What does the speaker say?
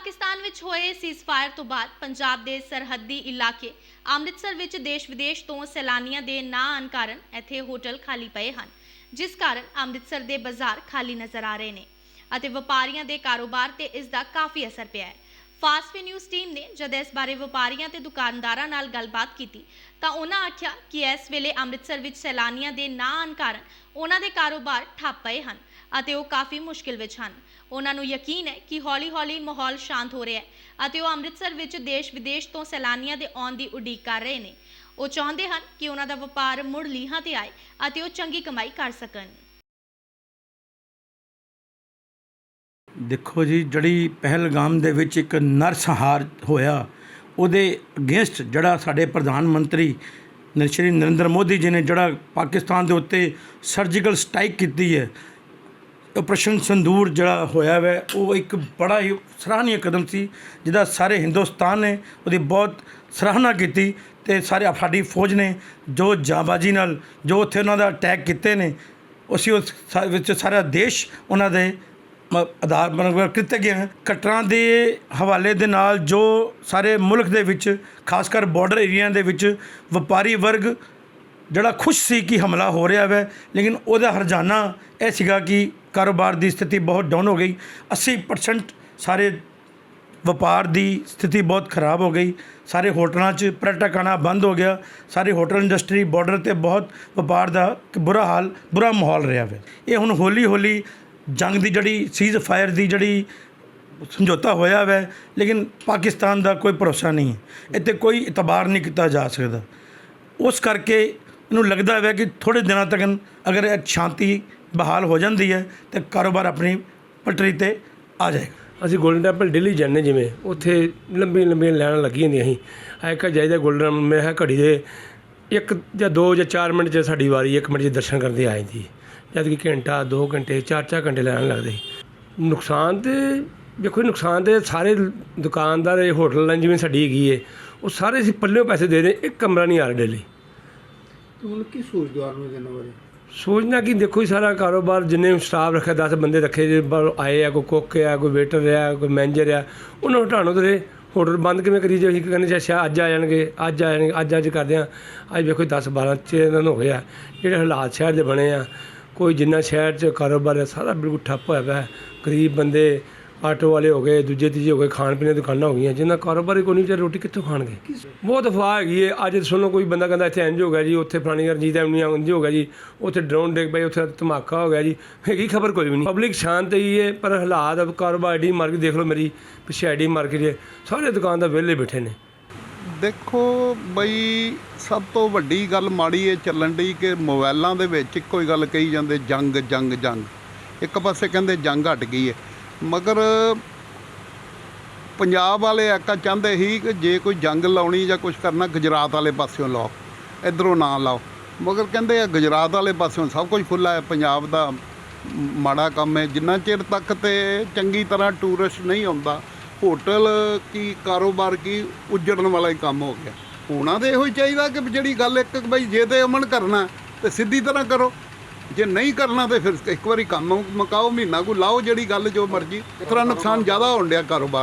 ਪਾਕਿਸਤਾਨ ਵਿੱਚ ਹੋਏ ਸੀਜ਼ਫਾਇਰ ਤੋਂ ਬਾਅਦ ਪੰਜਾਬ ਦੇ ਸਰਹੱਦੀ ਇਲਾਕੇ ਅੰਮ੍ਰਿਤਸਰ ਵਿੱਚ ਦੇਸ਼-ਵਿਦੇਸ਼ ਤੋਂ ਸੈਲਾਨੀਆਂ ਦੇ ਨਾ ਆਉਣ ਕਾਰਨ ਇੱਥੇ ਹੋਟਲ ਖਾਲੀ ਪਏ ਹਨ, ਜਿਸ ਕਾਰਨ ਅੰਮ੍ਰਿਤਸਰ ਦੇ ਬਾਜ਼ਾਰ ਖਾਲੀ ਨਜ਼ਰ ਆ ਰਹੇ ਨੇ ਅਤੇ ਵਪਾਰੀਆਂ ਦੇ ਕਾਰੋਬਾਰ ਤੇ ਇਸ ਦਾ ਕਾਫੀ ਅਸਰ ਪਿਆ ਹੈ। ਫਾਸਟ ਨਿਊਜ਼ ਟੀਮ ਨੇ ਜਦ ਇਸ ਬਾਰੇ ਵਪਾਰੀਆਂ ਤੇ ਦੁਕਾਨਦਾਰਾਂ ਨਾਲ ਗੱਲਬਾਤ ਕੀਤੀ, ਤਾਂ ਉਹਨਾਂ ਆਖਿਆ ਕਿ ਇਸ ਵੇਲੇ ਅੰਮ੍ਰਿਤਸਰ ਵਿੱਚ ਸੈਲਾਨੀਆਂ ਦੇ ਨਾ ਆਉਣ ਕਾਰਨ ਉਹਨਾਂ ਦੇ ਕਾਰੋਬਾਰ ਠੱਪ ਪਏ ਹਨ। ਅਤੇ ਉਹ ਕਾਫੀ ਮੁਸ਼ਕਿਲ ਵਿੱਚ ਹਨ। ਉਹਨਾਂ ਨੂੰ ਯਕੀਨ ਹੈ ਕਿ ਹੌਲੀ-ਹੌਲੀ ਮਾਹੌਲ ਸ਼ਾਂਤ ਹੋ ਰਿਹਾ ਹੈ ਅਤੇ ਉਹ ਅੰਮ੍ਰਿਤਸਰ ਵਿੱਚ ਦੇਸ਼-ਵਿਦੇਸ਼ ਤੋਂ ਸੈਲਾਨੀਆਂ ਦੇ ਆਉਣ ਦੀ ਉਡੀਕ ਕਰ ਰਹੇ ਨੇ। ਉਹ ਚਾਹੁੰਦੇ ਹਨ ਕਿ ਉਹਨਾਂ ਦਾ ਵਪਾਰ ਮੁੜ ਲੀਹਾਂ ਤੇ ਆਏ ਅਤੇ ਉਹ ਚੰਗੀ ਕਮਾਈ ਕਰ ਸਕਣ। ਦੇਖੋ ਜੀ, ਜਿਹੜੀ ਪਹਿਲਗਾਮ ਦੇ ਵਿੱਚ ਇੱਕ ਨਰਸੰਹਾਰ ਹੋਇਆ, ਉਹਦੇ ਅਗੇਂਸਟ ਜਿਹੜਾ ਸਾਡੇ ਪ੍ਰਧਾਨ ਮੰਤਰੀ ਸ਼੍ਰੀ ਨਰਿੰਦਰ ਮੋਦੀ ਜੀ ਨੇ ਜਿਹੜਾ ਪਾਕਿਸਤਾਨ ਦੇ ਉੱਤੇ ਸਰਜੀਕਲ ਸਟ੍ਰਾਈਕ ਕੀਤੀ ਹੈ ਆਪਰੇਸ਼ਨ ਸੰਦੂਰ ਜਿਹੜਾ ਹੋਇਆ ਵੈ, ਉਹ ਇੱਕ ਬੜਾ ਹੀ ਸਰਾਹਨੀय ਕਦਮ ਸੀ, ਜਿਹਦਾ ਸਾਰੇ ਹਿੰਦੁਸਤਾਨ ਨੇ ਉਹਦੀ ਬਹੁਤ ਸਰਾਹਨਾ ਕੀਤੀ ਤੇ ਸਾਰੇ ਸਾਡੀ ਫੌਜ ਨੇ ਜੋ ਜਾਬਾਜੀ ਨਾਲ, ਜੋ ਉੱਥੇ ਉਹਨਾਂ ਦਾ ਅਟੈਕ ਕੀਤੇ ਨੇ, ਉਸ ਵਿੱਚ ਸਾਰਾ ਦੇਸ਼ ਉਹਨਾਂ ਦੇ ਆਧਾਰ ਬਣ ਕਿਤੇ ਗਿਆ ਹੈ ਕਟਰਾਂ ਦੇ ਹਵਾਲੇ ਦੇ ਨਾਲ ਜੋ ਸਾਰੇ ਮੁਲਕ ਦੇ ਵਿੱਚ, ਖਾਸ ਕਰ ਬਾਰਡਰ ਏਰੀਆ ਦੇ ਵਿੱਚ ਵਪਾਰੀ ਵਰਗ ਜਿਹੜਾ ਖੁਸ਼ ਸੀ ਕਿ ਹਮਲਾ ਹੋ ਰਿਹਾ ਵੈ, ਲੇਕਿਨ ਉਹਦਾ ਹਰਜਾਨਾ ਇਹ ਸੀਗਾ ਕਿ ਕਾਰੋਬਾਰ ਦੀ ਸਥਿਤੀ ਬਹੁਤ ਡਾਊਨ ਹੋ ਗਈ। 80% ਸਾਰੇ ਵਪਾਰ ਦੀ ਸਥਿਤੀ ਬਹੁਤ ਖਰਾਬ ਹੋ ਗਈ। ਸਾਰੇ ਹੋਟਲਾਂ 'ਚ ਪਰਯਟਕ ਆਉਣਾ ਬੰਦ ਹੋ ਗਿਆ। ਸਾਰੇ ਹੋਟਲ ਇੰਡਸਟਰੀ ਬਾਰਡਰ ਤੇ ਬਹੁਤ ਵਪਾਰ ਦਾ ਬੁਰਾ ਹਾਲ, ਬੁਰਾ ਮਾਹੌਲ ਰਿਹਾ ਵੈ। ਇਹ ਹੁਣ ਹੌਲੀ ਹੌਲੀ ਜੰਗ ਦੀ ਜਿਹੜੀ ਸੀਜ਼ ਫਾਇਰ ਦੀ ਜਿਹੜੀ ਸਮਝੌਤਾ ਹੋਇਆ ਵੈ, ਲੇਕਿਨ ਪਾਕਿਸਤਾਨ ਦਾ ਕੋਈ ਭਰੋਸਾ ਨਹੀਂ ਹੈ। ਇੱਥੇ ਕੋਈ ਇਤਬਾਰ ਨਹੀਂ ਕੀਤਾ ਜਾ ਸਕਦਾ। ਉਸ ਕਰਕੇ ਮੈਨੂੰ ਲੱਗਦਾ ਹੈ ਕਿ ਥੋੜੇ ਦਿਨਾਂ ਤੱਕ ਅਗਰ ਇਹ ਸ਼ਾਂਤੀ ਬਹਾਲ ਹੋ ਜਾਂਦੀ ਹੈ, ਤੇ ਕਾਰੋਬਾਰ ਆਪਣੀ ਪਟਰੀ ਤੇ ਆ ਜਾਏਗਾ। ਅਸੀਂ ਗੋਲਡਨ ਟੈਂਪਲ ਦਿੱਲੀ ਜਾਂਦੇ ਜਿਵੇਂ, ਉੱਥੇ ਲੰਬੀਆਂ ਲੰਬੀਆਂ ਲਾਈਨਾਂ ਲੱਗੀਆਂ ਹੁੰਦੀਆਂ ਸੀ। ਐਕਾ ਜਾਈਦਾ ਗੋਲਡਨ ਮੈਂ ਕਿਹਾ ਘੜੀ ਦੇ ਇੱਕ ਜਾਂ ਦੋ ਜਾਂ ਚਾਰ ਮਿੰਟ 'ਚ ਸਾਡੀ ਵਾਰੀ, ਇੱਕ ਮਿੰਟ 'ਚ ਦਰਸ਼ਨ ਕਰਨ ਦੀ ਆ ਜਾਂਦੀ ਜਦ ਕਿ ਘੰਟਾ, ਦੋ ਘੰਟੇ, ਚਾਰ ਚਾਰ ਘੰਟੇ ਲੈਣ ਲੱਗਦੇ ਸੀ। ਨੁਕਸਾਨ ਤੇ, ਦੇਖੋ ਨੁਕਸਾਨ ਤੇ ਸਾਰੇ ਦੁਕਾਨਦਾਰ, ਇਹ ਹੋਟਲ ਲਾਈਨ ਜਿਵੇਂ ਸਾਡੀ ਹੈਗੀ ਏ, ਉਹ ਸਾਰੇ ਅਸੀਂ ਪੱਲਿਓਂ ਪੈਸੇ ਦੇ ਰਹੇ ਇੱਕ ਕਮਰਾ ਨਹੀਂ ਆ ਰਿਹਾ ਡੇਲੀ ਤੇ ਹੁਣ ਕੀ ਸੋਚਦੇ ਹੋ ਆਉਣ ਵਾਲੇ ਦਿਨਾਂ ਬਾਰੇ ਸੋਚਣਾ ਕਿ ਦੇਖੋ ਹੀ ਸਾਰਾ ਕਾਰੋਬਾਰ ਜਿੰਨੇ ਸਟਾਫ ਰੱਖਿਆ 10 ਬੰਦੇ ਰੱਖੇ ਜੇ ਬਾਹਰੋਂ ਆਏ ਆ, ਕੋਈ ਕੁੱਕ ਆ, ਕੋਈ ਵੇਟਰ ਆ, ਕੋਈ ਮੈਨੇਜਰ ਆ, ਉਹਨਾਂ ਨੂੰ ਹਟਾਣੋ ਤੇ ਹੋਟਲ ਬੰਦ ਕਿਵੇਂ ਕਰੀ ਜੇ ਅਸੀਂ ਕਹਿੰਦੇ ਅੱਛਾ, ਅੱਜ ਆ ਜਾਣਗੇ, ਅੱਜ ਆ ਜਾਣਗੇ, ਅੱਜ ਅੱਜ ਕਰਦੇ ਆ ਅੱਜ ਵੇਖੋ 10 12 ਛੇ ਦਿਨ ਹੋ ਗਏ ਆ। ਜਿਹੜੇ ਹਾਲਾਤ ਸ਼ਹਿਰ ਦੇ ਬਣੇ ਆ, ਕੋਈ ਜਿੰਨਾ ਸ਼ਹਿਰ 'ਚ ਕਾਰੋਬਾਰ ਹੈ ਸਾਰਾ ਬਿਲਕੁਲ ਠੱਪ ਹੋਇਆ ਪਿਆ। ਗਰੀਬ ਬੰਦੇ ਆਟੋ ਵਾਲੇ ਹੋ ਗਏ, ਦੂਜੇ ਤੀਜੇ ਹੋ ਗਏ, ਖਾਣ ਪੀਣ ਦੀਆਂ ਦੁਕਾਨਾਂ ਹੋ ਗਈਆਂ ਜਿਹਨਾਂ ਕਾਰੋਬਾਰ ਹੀ ਕੋਈ ਨਹੀਂ ਤੇ ਰੋਟੀ ਕਿੱਥੋਂ ਖਾਣਗੇ? ਬਹੁਤ ਅਫਵਾਹ ਹੈਗੀ ਹੈ ਅੱਜ ਸੁਣੋ, ਕੋਈ ਬੰਦਾ ਕਹਿੰਦਾ ਇੱਥੇ ਇੰਜ ਹੋ ਗਿਆ ਜੀ, ਉੱਥੇ ਫਲਾਣੀ ਰਣਜੀਤ ਐਵਨਿਊ ਇੰਜ ਹੋ ਗਿਆ ਜੀ, ਉੱਥੇ ਡਰੋਨ ਡਿੱਗ ਪਈ, ਉੱਥੇ ਧਮਾਕਾ ਹੋ ਗਿਆ ਜੀ। ਹੈਗੀ ਖਬਰ, ਕੋਈ ਵੀ ਨਹੀਂ। ਪਬਲਿਕ ਸ਼ਾਂਤ ਹੀ ਹੈ ਪਰ ਹਾਲਾਤ, ਅਬ ਕਾਰੋਬਾਰ ਡੀ ਮਾਰਕੀਟ ਦੇਖ ਲਓ ਮੇਰੀ, ਪਿੱਛੇ ਆਈਡੀ ਮਾਰਕੀਟ ਹੈ ਸਾਰੇ ਦੁਕਾਨ ਦਾ ਵਿਹਲੇ ਬੈਠੇ ਨੇ। ਦੇਖੋ ਬਈ, ਸਭ ਤੋਂ ਵੱਡੀ ਗੱਲ ਮਾੜੀ ਇਹ ਚੱਲਣ ਦੀ ਕਿ ਮੋਬਾਈਲਾਂ ਦੇ ਵਿੱਚ ਇੱਕੋ ਹੀ ਗੱਲ ਕਹੀ ਜਾਂਦੇ, ਜੰਗ ਜੰਗ ਜੰਗ। ਇੱਕ ਪਾਸੇ ਕਹਿੰਦੇ ਜੰਗ ਹਟ ਗਈ ਹੈ ਮਗਰ ਪੰਜਾਬ ਵਾਲੇ ਆਕਾ ਚਾਹੁੰਦੇ ਸੀ ਕਿ ਜੇ ਕੋਈ ਜੰਗ ਲਾਉਣੀ ਜਾਂ ਕੁਝ ਕਰਨਾ, ਗੁਜਰਾਤ ਵਾਲੇ ਪਾਸਿਓਂ ਲਾਓ, ਇਧਰੋਂ ਨਾ ਲਾਓ। ਮਗਰ ਕਹਿੰਦੇ ਆ, ਗੁਜਰਾਤ ਵਾਲੇ ਪਾਸਿਓਂ ਸਭ ਕੁਝ ਖੁੱਲਾ ਹੈ, ਪੰਜਾਬ ਦਾ ਮਾੜਾ ਕੰਮ ਹੈ। ਜਿੰਨਾ ਚਿਰ ਤੱਕ ਤੇ ਚੰਗੀ ਤਰ੍ਹਾਂ ਟੂਰਿਸਟ ਨਹੀਂ ਆਉਂਦਾ, ਹੋਟਲ ਕੀ, ਕਾਰੋਬਾਰ ਕੀ, ਉੱਜੜਨ ਵਾਲਾ ਹੀ ਕੰਮ ਹੋ ਗਿਆ। ਹੋਣਾ ਤੇ ਇਹੋ ਹੀ ਚਾਹੀਦਾ ਕਿ ਜਿਹੜੀ ਗੱਲ ਇੱਕ, ਬਈ ਜੇ ਤੇ ਅਮਨ ਕਰਨਾ, ਤੇ ਸਿੱਧੀ ਤਰ੍ਹਾਂ ਕਰੋ। ਜੇ ਨਹੀਂ ਕਰਨਾ ਤੇ ਫਿਰ ਇੱਕ ਵਾਰੀ ਕੰਮ ਮੁਕਾਓ, ਮਹੀਨਾ ਕੋ ਲਾਓ ਜਿਹੜੀ ਗੱਲ ਜੋ ਮਰਜ਼ੀ। ਇਸ ਤਰ੍ਹਾਂ ਨੁਕਸਾਨ ਜ਼ਿਆਦਾ ਹੋਣ ਡਿਆ ਕਾਰੋਬਾਰ